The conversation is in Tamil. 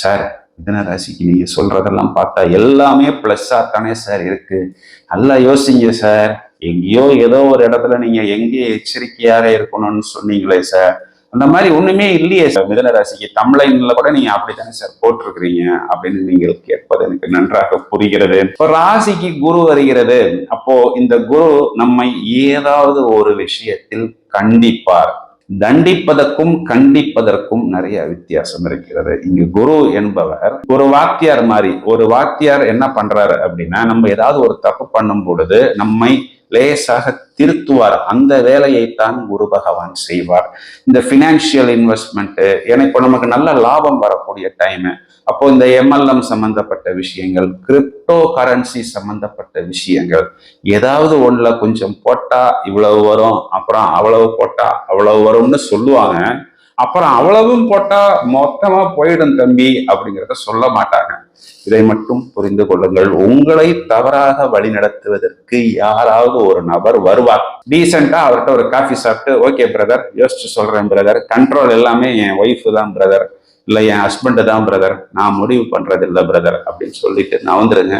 சார் மிதன ராசிக்கு நீங்க சொல்றதெல்லாம் பார்த்தா எல்லாமே பிளஸ்ஸா தானே சார் இருக்கு. நல்லா யோசிங்க சார் எங்கேயோ ஏதோ ஒரு இடத்துல நீங்க எங்கேயோ எச்சரிக்கையாக இருக்கணும்னு சொன்னீங்களே சார் அந்த மாதிரி ஒண்ணுமே இல்லையே சார் மிதன ராசிக்கு தமிழ்ல கூட நீங்க அப்படித்தானே சார் போட்டிருக்கிறீங்க அப்படின்னு நீங்கள் கேட்பது எனக்கு நன்றாக புரிகிறது. இப்போ ராசிக்கு குரு வருகிறது. அப்போ இந்த குரு நம்மை ஏதாவது ஒரு விஷயத்தில் கண்டிப்பார். தண்டிப்பதற்கும் கண்டிப்பதற்கும் நிறைய வித்தியாசம் இருக்கிறது. இங்கு குரு என்பவர் ஒரு வாத்தியார் மாதிரி ஒரு வாத்தியார் என்ன பண்றாரு அப்படின்னா நம்ம ஏதாவது ஒரு தப்பு பண்ணும் பொழுது நம்மை லேசாக திருத்துவார். அந்த வேலையைத்தான் குரு பகவான் செய்வார். இந்த ஃபினான்ஷியல் இன்வெஸ்ட்மெண்ட் ஏன்னா இப்போ நமக்கு நல்ல லாபம் வரக்கூடிய டைம் அப்போ இந்த எம்எல்எம் சம்பந்தப்பட்ட விஷயங்கள் கிரிப்டோ கரன்சி சம்பந்தப்பட்ட விஷயங்கள் ஏதாவது ஒன்றில் கொஞ்சம் போட்டா இவ்வளவு வரும் அப்புறம் அவ்வளவு போட்டா அவ்வளவு வரும்னு சொல்லுவாங்க. அப்புறம் அவ்வளவும் போட்டா மொத்தமா போயிடும் தம்பி அப்படிங்கிறத சொல்ல மாட்டாங்க. இதை மட்டும் புரிந்து கொள்ளுங்கள். உங்களை தவறாக வழிநடத்துவதற்கு யாராவது ஒரு நபர் வருவார். டீசெண்டா அவர்கிட்ட ஒரு காஃபி சாப்பிட்டு ஓகே பிரதர் யோசிச்சு சொல்றேன் பிரதர் கண்ட்ரோல் எல்லாமே என் ஒய்ஃப் தான் பிரதர் இல்லை என் ஹஸ்பண்ட் தான் பிரதர் நான் முடிவு பண்றது இல்லை பிரதர் அப்படின்னு சொல்லிட்டு நான் வந்துருங்க